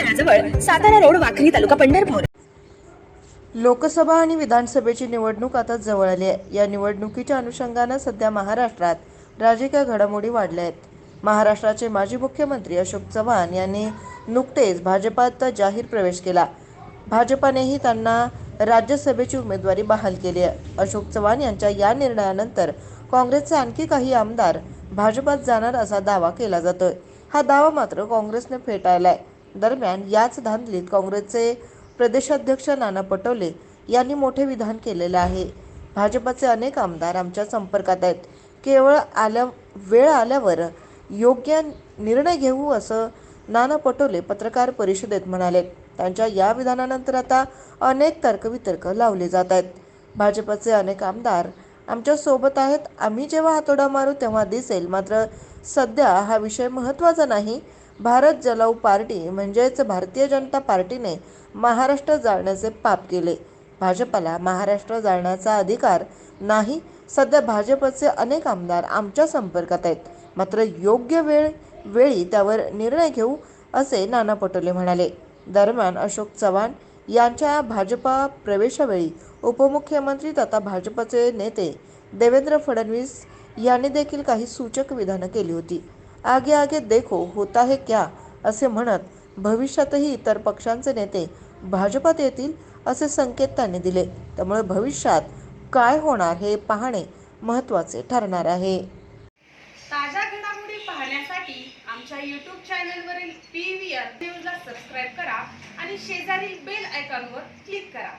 तळाजवळ Satara road Wakhari taluka Pandharpur. Lok Sabha आणि विधानसभेची निवडणूक आता जवळ आली आहे. या निवडणुकीच्या अनुषंगानं सध्या महाराष्ट्रात राजकीय घडामोडी वाढल्या आहेत. महाराष्ट्राचे माजी मुख्यमंत्री अशोक चव्हाण यांनी नुकतेच भाजपात जाहीर प्रवेश केला. भाजपानेही त्यांना राज्यसभेची उमेदवारी बहाल केली आहे. अशोक चव्हाण यांच्या या निर्णयानंतर काँग्रेसचे आणखी काही आमदार भाजपात जाणार असा दावा केला जातोय. हा दावा मात्र काँग्रेसने फेटाळलाय. दरम्यान याच धांदलीत काँग्रेसचे प्रदेशाध्यक्ष नाना पटोले यांनी मोठे विधान केलेले आहे. भाजपाचे अनेक आमदार आमच्या संपर्कात आहेत. केवळ आल्या वेळ आल्यावर योग्य निर्णय घेऊ असं नाना पटोले पत्रकार परिषदेत म्हणाले. त्यांच्या या विधानानंतर आता अनेक तर्कवितर्क लावले जात आहेत. भाजपचे अनेक आमदार आमच्यासोबत आहेत. आम्ही जेव्हा हातोडा मारू तेव्हा दिसेल. मात्र सध्या हा विषय महत्त्वाचा नाही. भारत जलाऊ पार्टी म्हणजेच भारतीय जनता पार्टीने महाराष्ट्र जाळण्याचे पाप केले. भाजपाला महाराष्ट्र जाळण्याचा अधिकार नाही. सध्या भाजपचे अनेक आमदार आमच्या संपर्कात आहेत. मात्र योग्य वेळ वेळी त्यावर निर्णय घेऊ असे नाना पटोले म्हणाले. दरम्यान अशोक चव्हाण यांच्या भाजपा प्रवेशावेळी उपमुख्यमंत्री तथा भाजपचे नेते देवेंद्र फडणवीस यांनी देखील काही सूचक विधानं केली होती. आगे आगे देखो होता है क्या? असे म्हणत भविष्यातही इतर पक्षांचे नेते भाजपात येतील असे संकेत त्यांनी दिले. त्यामुळे भविष्यात काय होणार हे पाहणे महत्त्वाचे ठरणार आहे. ताज्या घडामोडी पाहण्यासाठी आमच्या यूट्यूब चॅनलवरील पी व्ही आर न्यूजला सबस्क्राईब करा आणि शेजारील बेल आयकॉनवर क्लिक करा.